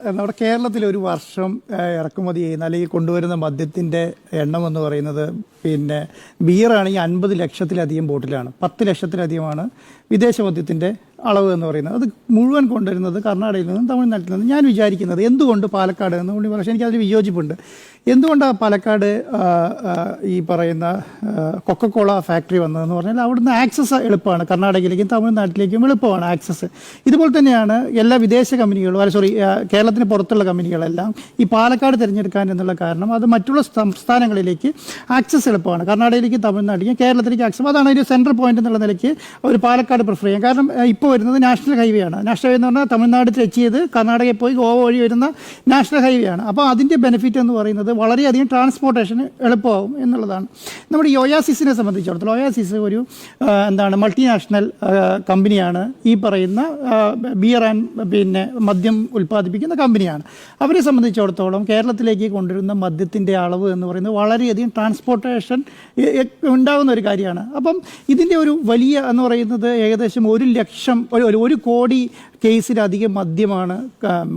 നമ്മുടെ കേരളത്തിൽ ഒരു വർഷം ഇറക്കുമതി ചെയ്യുന്ന അല്ലെങ്കിൽ കൊണ്ടുവരുന്ന മദ്യത്തിന്റെ എണ്ണം എന്ന് പറയുന്നത് പിന്നെ ബിയറാണെങ്കിൽ അൻപത് ലക്ഷത്തിലധികം ബോട്ടിലാണ്. പത്ത് ലക്ഷത്തിലധികമാണ് വിദേശ മദ്യത്തിന്റെ അളവ് എന്ന് പറയുന്നത്. അത് മുഴുവൻ കൊണ്ടുവരുന്നത് കർണാടകയിൽ നിന്നും തമിഴ്നാട്ടിൽ നിന്നും ഞാൻ വിചാരിക്കുന്നത് എന്തുകൊണ്ട് പാലക്കാട് എന്ന് പുള്ളി പക്ഷേ എനിക്കതിൽ വിയോജിപ്പുണ്ട്. എന്തുകൊണ്ടാണ് പാലക്കാട് ഈ പറയുന്ന കൊക്കക്കോള ഫാക്ടറി വന്നതെന്ന് പറഞ്ഞാൽ അവിടുന്ന് ആക്സസ് എളുപ്പമാണ്. കർണാടകയിലേക്കും തമിഴ്നാട്ടിലേക്കും എളുപ്പമാണ് ആക്സസ് ഇതുപോലെ തന്നെയാണ് എല്ലാ വിദേശ കമ്പനികളും അല്ല സോറി കേരളത്തിന് പുറത്തുള്ള കമ്പനികളെല്ലാം ഈ പാലക്കാട് തിരഞ്ഞെടുക്കാൻ എന്നുള്ള കാരണം അത് മറ്റുള്ള സംസ്ഥാനങ്ങളിലേക്ക് ആക്സസ് എളുപ്പമാണ്. കർണാടകയിലേക്കും തമിഴ്നാട്ടിലേക്കും കേരളത്തിലേക്ക് ആക്സസ് അതാണ് ഒരു സെൻട്രൽ പോയിന്റ് എന്നുള്ള നിലയ്ക്ക് ഒരു പാലക്കാട് പ്രിഫർ ചെയ്യാം കാരണം ഇപ്പോൾ വരുന്നത് നാഷണൽ ഹൈവേ ആണ്. നാഷണൽ ഹൈവേ എന്ന് പറഞ്ഞാൽ തമിഴ്നാട് ടച്ച് ചെയ്ത് കർണാടകയിൽ പോയി ഗോവ വഴി വരുന്ന നാഷണൽ ഹൈവേ ആണ്. അപ്പോൾ അതിന്റെ ബെനിഫിറ്റ് എന്ന് പറയുന്നത് വളരെയധികം ട്രാൻസ്പോർട്ടേഷന് എളുപ്പമാകും എന്നുള്ളതാണ്. നമ്മുടെ യോയാസിസിനെ സംബന്ധിച്ചിടത്തോളം ഒയാസിസ് ഒരു എന്താണ് മൾട്ടിനാഷണൽ കമ്പനിയാണ്. ഈ പറയുന്ന ബിയർ ആൻഡ് പിന്നെ മദ്യം ഉൽപ്പാദിപ്പിക്കുന്ന കമ്പനിയാണ്. അവരെ സംബന്ധിച്ചിടത്തോളം കേരളത്തിലേക്ക് കൊണ്ടുവരുന്ന മദ്യത്തിന്റെ അളവ് എന്ന് പറയുന്നത് വളരെയധികം ട്രാൻസ്പോർട്ടേഷൻ ഉണ്ടാകുന്ന ഒരു കാര്യമാണ്. അപ്പം ഇതിന്റെ ഒരു വലിയ എന്ന് പറയുന്നത് ഏകദേശം ഒരു ലക്ഷം ഒരു ഒരു- കോടി കേസിലധികം മദ്യമാണ്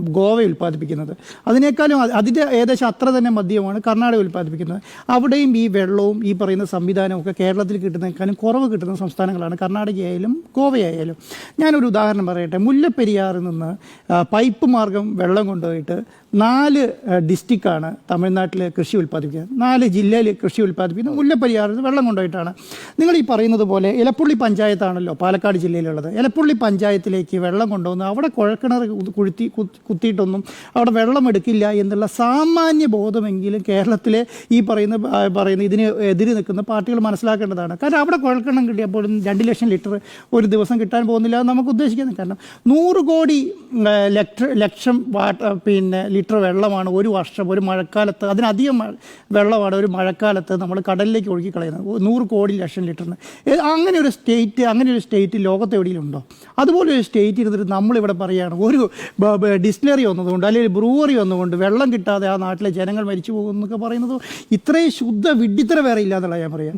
ഗോവ ഉൽപ്പാദിപ്പിക്കുന്നത്. അതിനേക്കാളും അതിന്റെ ഏകദേശം അത്ര തന്നെ മദ്യമാണ് കർണാടക ഉൽപ്പാദിപ്പിക്കുന്നത്. അവിടെയും ഈ വെള്ളവും ഈ പറയുന്ന സംവിധാനവും ഒക്കെ കേരളത്തിൽ കിട്ടുന്നതിനേക്കാളും കുറവ് കിട്ടുന്ന സംസ്ഥാനങ്ങളാണ് കർണാടകയായാലും ഗോവയായാലും. ഞാനൊരു ഉദാഹരണം പറയട്ടെ. മുല്ലപ്പെരിയാറിൽ നിന്ന് പൈപ്പ് മാർഗം വെള്ളം കൊണ്ടുപോയിട്ട് നാല് ഡിസ്ട്രിക്റ്റാണ് തമിഴ്നാട്ടിൽ കൃഷി ഉൽപ്പാദിപ്പിക്കുന്നത്. നാല് ജില്ലയിൽ കൃഷി ഉൽപ്പാദിപ്പിക്കുന്നത് മുല്ലപ്പെരിയാറിൽ വെള്ളം കൊണ്ടുപോയിട്ടാണ്. നിങ്ങൾ ഈ പറയുന്നത് പോലെ ഇലപ്പുള്ളി പഞ്ചായത്താണല്ലോ പാലക്കാട് ജില്ലയിലുള്ളത്. ഇലപ്പുള്ളി പഞ്ചായത്തിലേക്ക് വെള്ളം കൊണ്ടുവന്ന് അവിടെ കുഴൽക്കിണർ കുഴുത്തി കുത്തി- കുത്തിയിട്ടൊന്നും അവിടെ വെള്ളം എടുക്കില്ല എന്നുള്ള സാമാന്യ ബോധമെങ്കിലും കേരളത്തിലെ ഈ പറയുന്ന പറയുന്ന ഇതിന് എതിര് നിൽക്കുന്ന പാർട്ടികൾ മനസ്സിലാക്കേണ്ടതാണ്. കാരണം അവിടെ കുഴൽക്കിണം കിട്ടിയപ്പോഴും രണ്ട് ലക്ഷം ലിറ്റർ ഒരു ദിവസം കിട്ടാൻ പോകുന്നില്ല എന്ന് നമുക്ക് ഉദ്ദേശിക്കുന്നത് കാരണം നൂറ് കോടി ലക്ഷം വാട്ടർ പിന്നെ ലിറ്റർ വെള്ളമാണ് ഒരു വർഷം ഒരു മഴക്കാലത്ത് അതിനധികം വെള്ളമാണ് ഒരു മഴക്കാലത്ത് നമ്മൾ കടലിലേക്ക് ഒഴുകിക്കളയുന്നത്. നൂറ് കോടി ലക്ഷം ലിറ്ററിന്. അങ്ങനെ ഒരു സ്റ്റേറ്റ് അങ്ങനെ ഒരു സ്റ്റേറ്റ് ലോകത്ത് എവിടെയെങ്കിലും ഉണ്ടോ അതുപോലെ ഒരു സ്റ്റേറ്റ് ഇരുന്നിട്ട് നമ്മളിവിടെ പറയുകയാണ് ഒരു ഡിസ്റ്റിലറി വന്നതുകൊണ്ട് അല്ലെങ്കിൽ ബ്രൂവറി വന്നുകൊണ്ട് വെള്ളം കിട്ടാതെ ആ നാട്ടിലെ ജനങ്ങൾ മരിച്ചു പോകും എന്നൊക്കെ പറയുന്നത് ഇത്രയും ശുദ്ധ വിഡിത്തര വേറെ ഇല്ല എന്നുള്ള ഞാൻ പറയാം.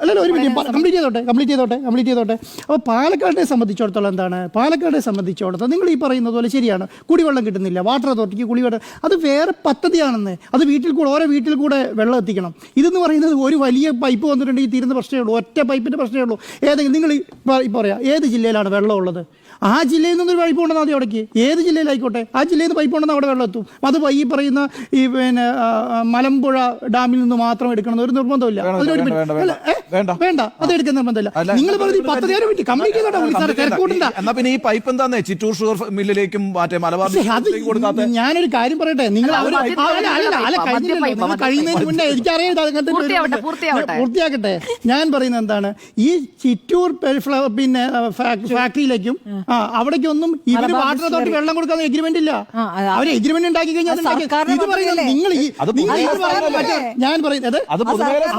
അല്ലെങ്കിൽ ഒരു മിനിറ്റ് കംപ്ലീറ്റ് ചെയ്തോട്ടെ കംപ്ലീറ്റ് ചെയ്തോട്ടെ കംപ്ലീറ്റ് ചെയ്തോട്ടെ. അപ്പോൾ പാലക്കാടിനെ സംബന്ധിച്ചിടത്തോളം എന്താണ്? പാലക്കാടിനെ സംബന്ധിച്ചിടത്തോളം നിങ്ങൾ ഈ പറയുന്നത് പോലെ ശരിയാണ്. കുടിവെള്ളം കിട്ടുന്നില്ല വാട്ടർ അതോറിറ്റിക്ക് കുടിവെള്ളം അത് വേറെ പദ്ധതിയാണെന്ന്. അത് വീട്ടിൽ കൂടെ ഓരോ വീട്ടിൽ കൂടെ വെള്ളം എത്തിക്കണം. ഇതെന്ന് പറയുന്നത് ഒരു വലിയ പൈപ്പ് വന്നിട്ടുണ്ടെങ്കിൽ തീരുന്ന പ്രശ്നമേ ഉള്ളൂ. ഒറ്റ പൈപ്പിന്റെ പ്രശ്നമേ ഉള്ളൂ. ഏതെങ്കിലും നിങ്ങൾ ഇപ്പോൾ പറയാം. ഏത് ജില്ലയിലാണ് വെള്ളം ഉള്ളത് ആ ജില്ലയിൽ നിന്നൊരു പൈപ്പ് കൊണ്ടുവന്നാൽ മതി അവിടേക്ക്. ഏത് ജില്ലയിലായിക്കോട്ടെ? ആ ജില്ലയിൽ നിന്ന് പൈപ്പ് കൊണ്ടുവന്നാൽ അവിടെ വെള്ളം എത്തും അത് ഈ പറയുന്ന ഈ പിന്നെ മലമ്പുഴ ഡാമിൽ നിന്ന് മാത്രം എടുക്കണം ഒരു നിർബന്ധമില്ല അതിനൊരു വേണ്ട, അത് എടുക്കുന്ന നിർബന്ധമില്ല. നിങ്ങൾ പറഞ്ഞ പിന്നെ ഈ പൈപ്പ് എന്താന്നേ? ചിറ്റൂർ ഷുഗർ മില്ലിലേക്കും മറ്റേ മലബാർ ഞാനൊരു കാര്യം പറയട്ടെ? നിങ്ങൾ കഴിയുന്നതിന് മുന്നേ എനിക്കറിയാം. പൂർത്തിയാക്കട്ടെ. ഞാൻ പറയുന്നത് എന്താണ്? ഈ ചിറ്റൂർ പിന്നെ ഫാക്ടറിയിലേക്കും ആ അവിടേക്കൊന്നും ഇവർ വാട്ടർ അതോറിറ്റി വെള്ളം കൊടുക്കാൻ എഗ്രിമെന്റ് ഇല്ല. അവർ എഗ്രിമെന്റ് ഉണ്ടാക്കി കഴിഞ്ഞാൽ ഇത് പറയുന്നത് നിങ്ങൾ ഞാൻ പറയുന്നത്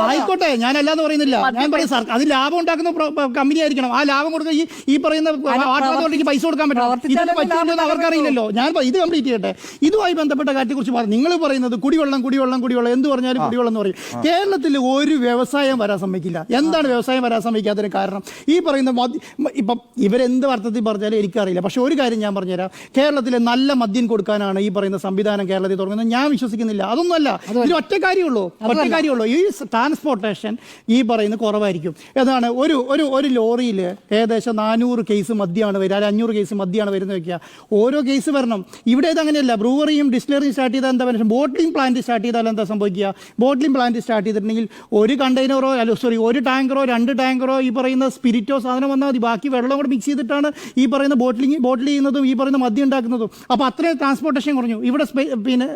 ആയിക്കോട്ടെ ഞാൻ അല്ലാന്ന് പറയുന്നില്ല. ഞാൻ പറയും സർക്കാർ അത് ലാഭം ഉണ്ടാക്കുന്ന കമ്പനി ആയിരിക്കണം. ആ ലാഭം കൊടുക്കുക ഈ ഈ പറയുന്ന വാട്ടർ അതോറിറ്റിക്ക് പൈസ കൊടുക്കാൻ പറ്റും ഇതിന് അവർക്കറിയില്ലല്ലോ. ഞാൻ ഇത് കംപ്ലീറ്റ് ചെയ്യട്ടെ. ഇതുമായി ബന്ധപ്പെട്ട കാര്യത്തെ കുറിച്ച് പറഞ്ഞു നിങ്ങൾ പറയുന്നത് കുടിവെള്ളം കുടിവെള്ളം കുടിവെള്ളം എന്ത് പറഞ്ഞാലും കുടിവെള്ളം എന്ന് പറയും. കേരളത്തിൽ ഒരു വ്യവസായം വരാൻ സമ്മതിക്കില്ല. എന്താണ് വ്യവസായം വരാൻ സമ്മതിക്കാത്തതിന് കാരണം? ഈ പറയുന്ന ഇപ്പം ഇവരെന്ത് അർത്ഥത്തിൽ പറഞ്ഞാലും എനിക്കറിയില്ല. പക്ഷേ ഒരു കാര്യം ഞാൻ പറഞ്ഞുതരാം. കേരളത്തിലെ നല്ല മദ്യം കൊടുക്കാനാണ് ഈ പറയുന്ന സംവിധാനം കേരളത്തിൽ തുടങ്ങുന്നത്. ഞാൻ വിശ്വസിക്കുന്നില്ല. അതൊന്നുമല്ല. ഇതിൽ ഒറ്റ കാര്യമുള്ളൂ. ഒറ്റ കാര്യമുള്ളൂ. ഈ ട്രാൻസ്പോർട്ടേഷൻ ഈ പറയുന്ന കുറവായിരിക്കും. ഏതാണ്? ഒരു ഒരു ഒരു ലോറിയിൽ ഏകദേശം നാനൂറ് കേസ് മദ്യമാണ് വരിക. അല്ലെങ്കിൽ അഞ്ഞൂറ് കേസ് മദ്യമാണ് വരുന്നത് വെക്കുക. ഓരോ കേസ് വരണം. ഇവിടെ ഇത് അങ്ങനെയല്ല. ബ്രൂവറിയും ഡിസ്റ്റിലറിയും സ്റ്റാർട്ട് ചെയ്താൽ എന്താ പറയുക ബോട്ട്ലിംഗ് പ്ലാന്റ് സ്റ്റാർട്ട് ചെയ്താൽ എന്താ സംഭവിക്കുക? ബോട്ട്ലിംഗ് പ്ലാന്റ് സ്റ്റാർട്ട് ചെയ്തിട്ടുണ്ടെങ്കിൽ ഒരു കണ്ടെയ്നറോ അല്ല സോറി ഒരു ടാങ്കറോ രണ്ട് ടാങ്കറോ ഈ പറയുന്ന സ്പിരിറ്റോ സാധനം വന്നാൽ മതി. ബാക്കി വെള്ളം കൂടെ മിക്സ് ചെയ്തിട്ടാണ് ഈ പറയുന്ന ബോട്ടിലിങ് ബോട്ടിൽ ചെയ്യുന്നതും ഈ പറയുന്ന മദ്യം ഉണ്ടാക്കുന്നതും. അപ്പോൾ അത്രയും ട്രാൻസ്പോർട്ടേഷൻ കുറഞ്ഞു. ഇവിടെ പിന്നെ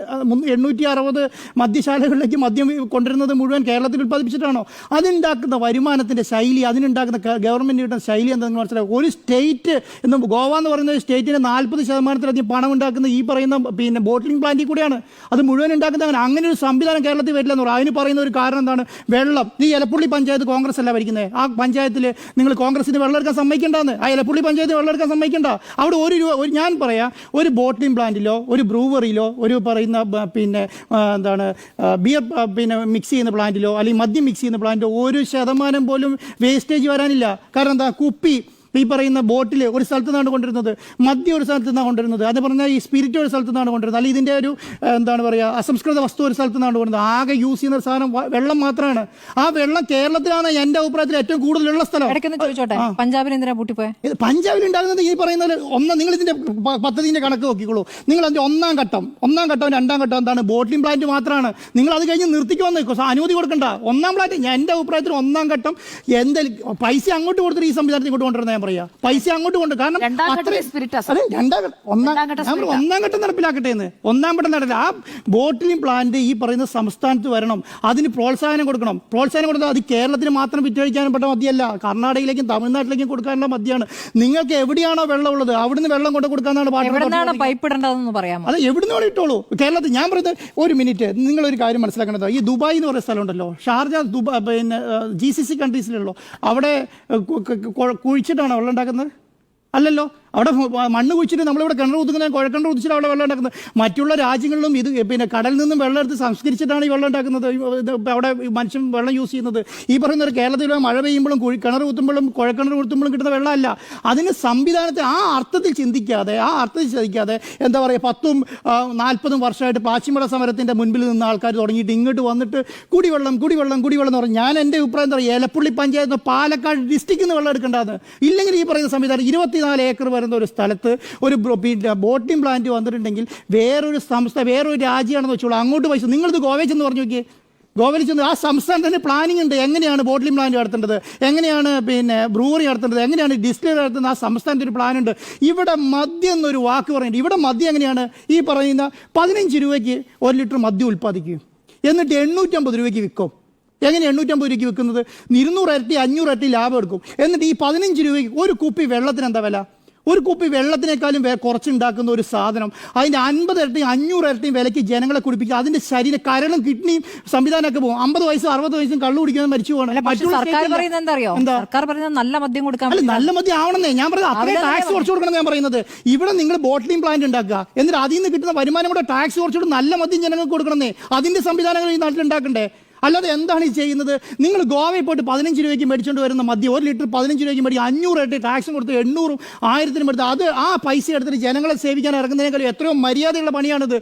എണ്ണൂറ്റി അറുപത് മദ്യശാലകളിലേക്ക് മദ്യം കൊണ്ടുവരുന്നത് മുഴുവൻ കേരളത്തിൽ ഉൽപ്പാദിപ്പിച്ചിട്ടാണോ? അതിനുണ്ടാക്കുന്ന വരുമാനത്തിന്റെ ശൈലി അതിനുണ്ടാക്കുന്ന ഗവൺമെന്റ് കിട്ടുന്ന ശൈലി എന്താണെന്ന് മനസ്സിലാവും ഒരു സ്റ്റേറ്റ് എന്ന് ഗോവ എന്ന് പറയുന്ന ഒരു സ്റ്റേറ്റിന് നാൽപ്പത് ശതമാനത്തിലധികം പണം ഉണ്ടാക്കുന്ന ഈ പറയുന്ന പിന്നെ ബോട്ടിലിംഗ് പ്ലാന്റിൽ കൂടിയാണ്. അത് മുഴുവൻ ഉണ്ടാക്കുന്ന അങ്ങനെ ഒരു സംവിധാനം കേരളത്തിൽ വരില്ല എന്ന് പറയും. അതിന് പറയുന്ന ഒരു കാരണം എന്താണ്? വെള്ളം. ഈ എലപ്പുള്ളി പഞ്ചായത്ത് കോൺഗ്രസ് അല്ല ഭരിക്കുന്നത് ആ പഞ്ചായത്തിൽ നിങ്ങൾ കോൺഗ്രസിന് വെള്ളം എടുക്കാൻ സമ്മതിക്കേണ്ടതെന്ന്. ആ എലപ്പുള്ളി പഞ്ചായത്ത് വെള്ളം എടുക്കാൻ സമ്മതിക്കണ്ട. അവിടെ ഒരു രൂപ ഒരു ഞാൻ പറയാം ഒരു ബോട്ടിലിംഗ് പ്ലാന്റിലോ ഒരു ബ്രൂവറിയിലോ ഒരു പറയുന്ന പിന്നെ എന്താണ് ബിയർ പിന്നെ മിക്സ് ചെയ്യുന്ന പ്ലാന്റിലോ അല്ലെങ്കിൽ മദ്യം മിക്സ് ചെയ്യുന്ന പ്ലാന്റിലോ ഒരു ശതമാനം പോലും വേസ്റ്റേജ് വരാനില്ല. കാരണം എന്താ? കുപ്പി. ഈ പറയുന്ന ബോട്ടിൽ ഒരു സ്ഥലത്ത് നിന്നാണ് കൊണ്ടുവരുന്നത് മദ്യം ഒരു സ്ഥലത്ത് നിന്നാണ് കൊണ്ടുവരുന്നത് അത് പറഞ്ഞാൽ ഈ സ്പിരിറ്റ് ഒരു സ്ഥലത്ത് നിന്നാണ് കൊണ്ടുവരുന്നത് അല്ലെങ്കിൽ ഇതിന്റെ ഒരു എന്താണ് പറയുക അസംസ്കൃത വസ്തു ഒരു സ്ഥലത്ത് നിന്നാണ് കൊണ്ടുവരുന്നത്. ആകെ യൂസ് ചെയ്യുന്ന സാധനം വെള്ളം മാത്രമാണ്. ആ വെള്ളം കേരളത്തിലാണ് എന്റെ അഭിപ്രായത്തിൽ ഏറ്റവും കൂടുതലുള്ള സ്ഥലം. ചോദിച്ചോട്ടെ പഞ്ചാബിൽ എന്തിനാ പൂട്ടിപ്പോയെ ഇത് പഞ്ചാബിൽ ഉണ്ടാകുന്നത് ഈ പറയുന്ന ഒന്ന് നിങ്ങൾ ഇതിന്റെ പദ്ധതിന്റെ കണക്ക് നോക്കിക്കോളൂ. നിങ്ങൾ അതിന്റെ ഒന്നാം ഘട്ടം ഒന്നാം ഘട്ടം രണ്ടാം ഘട്ടം എന്താണ് ബോട്ടിലിംഗ് പ്ലാന്റ് മാത്രമാണ്. നിങ്ങൾ അത് കഴിഞ്ഞ് നിർത്തിക്കുമെന്ന് അനുമതി കൊടുക്കണ്ട. ഒന്നാം പ്ലാന്റ് എന്റെ അഭിപ്രായത്തിൽ ഒന്നാം ഘട്ടം എന്തെങ്കിലും പൈസ അങ്ങോട്ട് കൊടുത്തിട്ട് ഈ സംവിധാനത്തിൽ ഇങ്ങോട്ട് കൊണ്ടുവരുന്ന ഞാൻ പറയാം? പൈസ അങ്ങോട്ട് കൊണ്ട് കാരണം അതെ രണ്ടാം ഒന്നാം ഘട്ടം ഒന്നാം ഘട്ടം നടപ്പിലാക്കട്ടെ എന്ന് ഒന്നാം ഘട്ടം നടപ്പില്ല ആ ബോട്ടിലിംഗ് പ്ലാന്റ് ഈ പറയുന്ന സംസ്ഥാനത്ത് വരണം. അതിന് പ്രോത്സാഹനം കൊടുക്കണം. പ്രോത്സാഹനം കൊടുത്താൽ അത് കേരളത്തിന് മാത്രം വിറ്റഴിക്കാനും പെട്ട മദ്യമല്ല കർണാടകയിലേക്കും തമിഴ്നാട്ടിലേക്കും കൊടുക്കാനുള്ള മദ്യമാണ് നിങ്ങൾക്ക് എവിടെയാണോ വെള്ളം ഉള്ളത് അവിടുന്ന് വെള്ളം കൊണ്ട് കൊടുക്കാന്നാണ് അതെ എവിടുന്ന് വേണം ഇട്ടോളൂ. കേരളത്തിൽ ഞാൻ പറയുന്നത് ഒരു മിനിറ്റ് നിങ്ങൾ ഒരു കാര്യം മനസ്സിലാക്കേണ്ടത്. ഈ ദുബായ് എന്ന് പറയുന്ന സ്ഥലമുണ്ടല്ലോ ഷാർജ ദുബായ് പിന്നെ ജി സി സി കൺട്രീസിലുള്ളൂ അവിടെ കുഴിച്ചിട്ടാണോ വെള്ളം ഉണ്ടാക്കുന്നത് അല്ലല്ലോ. അവിടെ മണ്ണ് കുഴിച്ചിട്ട് നമ്മളിവിടെ കിണർ കുത്തുന്ന കുഴക്കിണർ കുത്തിച്ചിട്ട് അവിടെ വെള്ളം ഉണ്ടാക്കുന്നത്. മറ്റുള്ള രാജ്യങ്ങളിലും ഇത് പിന്നെ കടലിൽ നിന്നും വെള്ളം എടുത്ത് സംസ്കരിച്ചിട്ടാണ് ഈ വെള്ളം ഉണ്ടാക്കുന്നത്. അവിടെ മനുഷ്യൻ വെള്ളം യൂസ് ചെയ്യുന്നത്. ഈ പറയുന്ന ഒരു കേരളത്തിൽ മഴ പെയ്യുമ്പോഴും കുഴി കിണർ കുത്തുമ്പോഴും കുഴക്കിണർ കുത്തുമ്പോഴും കിട്ടുന്ന വെള്ളമല്ല. അതിന് സംവിധാനത്തെ ആ അർത്ഥത്തിൽ ചിന്തിക്കാതെ ആ അർത്ഥത്തിൽ ചിന്തിക്കാതെ എന്താ പറയുക പത്തും നാൽപ്പതും വർഷമായിട്ട് പാച്ചിമട സമരത്തിന്റെ മുൻപിൽ നിന്ന് ആൾക്കാർ തുടങ്ങിയിട്ട് ഇങ്ങോട്ട് വന്നിട്ട് കുടിവെള്ളം കുടിവെള്ളം കുടിവെള്ളം എന്ന് പറഞ്ഞാൽ ഞാൻ എന്റെ അഭിപ്രായം എന്താ പറയുക ഏലപ്പുള്ളി പഞ്ചായത്ത് പാലക്കാട് ഡിസ്ട്രിക്റ്റിൽ നിന്ന് വെള്ളം എടുക്കേണ്ടത് ഇല്ലെങ്കിൽ ഈ പറയുന്ന സംവിധാനം ഇരുപത്തിനാല് ഏക്കർ വരുന്ന ഒരു സ്ഥലത്ത് ഒരു ബോട്ടിംഗ് പ്ലാന്റ് വന്നിട്ടുണ്ടെങ്കിൽ വേറൊരു സംസ്ഥ വേറൊരു രാജ്യമാണെന്ന് വെച്ചോളൂ. അങ്ങോട്ട് പൈസ നിങ്ങളിത് ഗോവയിൽ ചെന്ന് പറഞ്ഞു നോക്കിയേ. ഗോവയിൽ ചെന്ന് ആ സംസ്ഥാനത്തിന് പ്ലാനിംഗ് ഉണ്ട്. എങ്ങനെയാണ് ബോട്ടിലിംഗ് പ്ലാന്റ് നടത്തേണ്ടത്? എങ്ങനെയാണ് പിന്നെ ബ്രൂവറി നടത്തേണ്ടത്? എങ്ങനെയാണ് ഡിസ്റ്റിലറി നടത്തുന്നത്? ആ സംസ്ഥാനത്തിന് ഒരു പ്ലാനുണ്ട് ഇവിടെ മദ്യം എന്നൊരു വാക്ക് പറയുന്നുണ്ട്. ഇവിടെ മദ്യം എങ്ങനെയാണ്? ഈ പറയുന്ന പതിനഞ്ച് രൂപയ്ക്ക് ഒരു ലിറ്റർ മദ്യം ഉൽപ്പാദിക്കും. എന്നിട്ട് എണ്ണൂറ്റമ്പത് രൂപയ്ക്ക് വിൽക്കും. എങ്ങനെ എണ്ണൂറ്റമ്പത് രൂപയ്ക്ക് വിൽക്കുന്നത്? ഇരുന്നൂറ് ഇരട്ടി അഞ്ഞൂറ് ഇരട്ടി ലാഭം എടുക്കും. എന്നിട്ട് ഈ പതിനഞ്ച് രൂപയ്ക്ക് ഒരു കുപ്പി വെള്ളത്തിന് എന്താ വില? ഒരു കുപ്പി വെള്ളത്തിനേക്കാളും കുറച്ച് കുറച്ചുണ്ടാക്കുന്ന ഒരു സാധനം. അതിന്റെ അൻപത് ഇരട്ടിയും അഞ്ഞൂറ് ഇരട്ടിയും വിലയ്ക്ക് ജനങ്ങളെ കുടിപ്പിക്കുക അതിന്റെ ശരീരം കരളും കിഡ്നിയും സംവിധാനമൊക്കെ പോകും. അമ്പത് വയസ്സും അറുപത് വയസ്സും കള്ളു കുടിക്കുന്നത് മരിച്ചു പോകണം നല്ല മദ്യം കൊടുക്കാൻ നല്ല മദ്യം ആവണമെന്നേ. ഞാൻ പറയുന്നത് അത്രയും ടാക്സ് കുറച്ച് കൊടുക്കണം ഞാൻ പറയുന്നത്. ഇവിടെ നിങ്ങൾ ബോട്ടിലിംഗ് പ്ലാന്റ് ഉണ്ടാക്കുക. എന്നിട്ട് അതിൽ നിന്ന് കിട്ടുന്ന വരുമാനം കൂടെ ടാക്സ് കുറച്ചുകൂടെ നല്ല മദ്യം ജനങ്ങൾക്ക് കൊടുക്കണമെന്നേ. അതിന്റെ സംവിധാനങ്ങൾ ഈ നാട്ടിൽ ഉണ്ടാക്കണ്ടേ? അല്ലാതെ എന്താണ് ഈ ചെയ്യുന്നത്? നിങ്ങൾ ഗോവയിൽ പോയിട്ട് പതിനഞ്ച് രൂപയ്ക്ക് മേടിച്ചുകൊണ്ട് വരുന്ന മദ്യം ഒരു ലിറ്റർ പതിനഞ്ച് രൂപയ്ക്ക് മേടിക്കും അഞ്ഞൂറ് ആയിട്ട് ടാക്സും കൊടുത്ത് എണ്ണൂറും ആയിരത്തിനും എടുത്ത് അത് ആ പൈസ എടുത്തിട്ട് ജനങ്ങളെ സേവിക്കാൻ ഇറങ്ങുന്നതിനേക്കാളും എത്രയോ മര്യാദയുള്ള പണിയാണിത്.